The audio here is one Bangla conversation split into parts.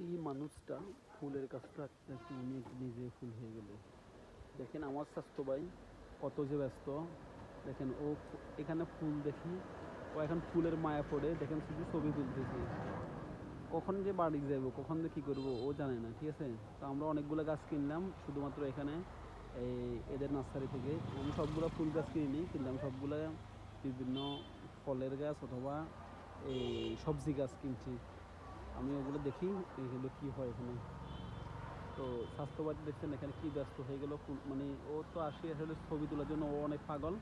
মানুষটা ফুলের কাজটা উনি একটু নিজে ফুল হয়ে গেল। দেখেন আমার স্বাস্থ্য ভাই কত যে ব্যস্ত। দেখেন ও এখানে ফুল দেখি, ও এখন ফুলের মায়া পড়ে, দেখেন শুধু ছবি তুলতেছে। কখন যে বাড়ি যাব কখন যে কী করব, ও জানে না, ঠিক আছে? তো আমরা অনেকগুলো গাছ কিনলাম, শুধুমাত্র এখানে, এই এদের নার্সারি থেকে। আমি সবগুলো ফুল গাছ কিনিনি, কিনলাম সবগুলো বিভিন্ন ফলের গাছ অথবা এই সবজি গাছ কিনছি। আমি ওগুলো দেখি এগুলো কী হয় এখানে। তো স্বাস্থ্যবাদী দেখছেন এখানে কি ব্যস্ত হয়ে গেল মানে ও তো আসে আসলে ছবি তোলার জন্য ও অনেক পাগল।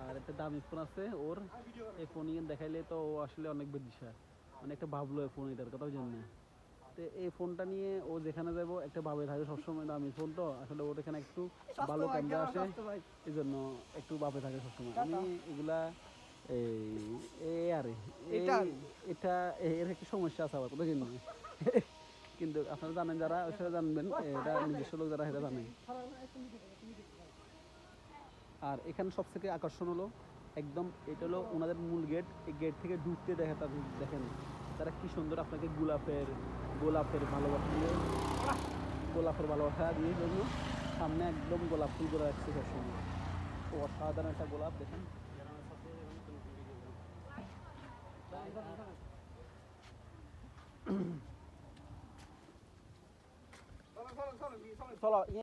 আর একটা দামি ফোন আছে ওর এই ফোন দেখাইলে তো ও আসলে অনেক বেদিশা। মানে একটা ভাবলো এই ফোন এটার কথা জন্য তো এই ফোনটা নিয়ে ও যেখানে যাব একটা ভাবে থাকে সবসময় দামি ফোন তো আসলে ওর এখানে একটু ভালো ক্যামেরা আসে। এই জন্য একটু ভাবে থাকে সবসময়। আমি এগুলা এই এই আরে এই এটা এর একটু সমস্যা আছে আবার কোথায় জন্য কিন্তু আপনারা জানেন যারা, সেটা জানবেন এটা নিজস্ব লোক যারা, সেটা জানেন। আর এখানে সবথেকে আকর্ষণ হলো, একদম এটা হলো ওনাদের মূল গেট, এই গেট থেকে ঢুকতে দেখে তার দেখেন। তারা কি সুন্দর আপনাকে গোলাপের গোলাপের ভালোবাসা দিয়ে, গোলাপের ভালোবাসা দিয়ে জন্য সামনে একদম গোলাপ ফুল করে রাখছে সবসময়। অসাধারণ একটা গোলাপ, দেখেন। 好了，好了，好了，好了，好了。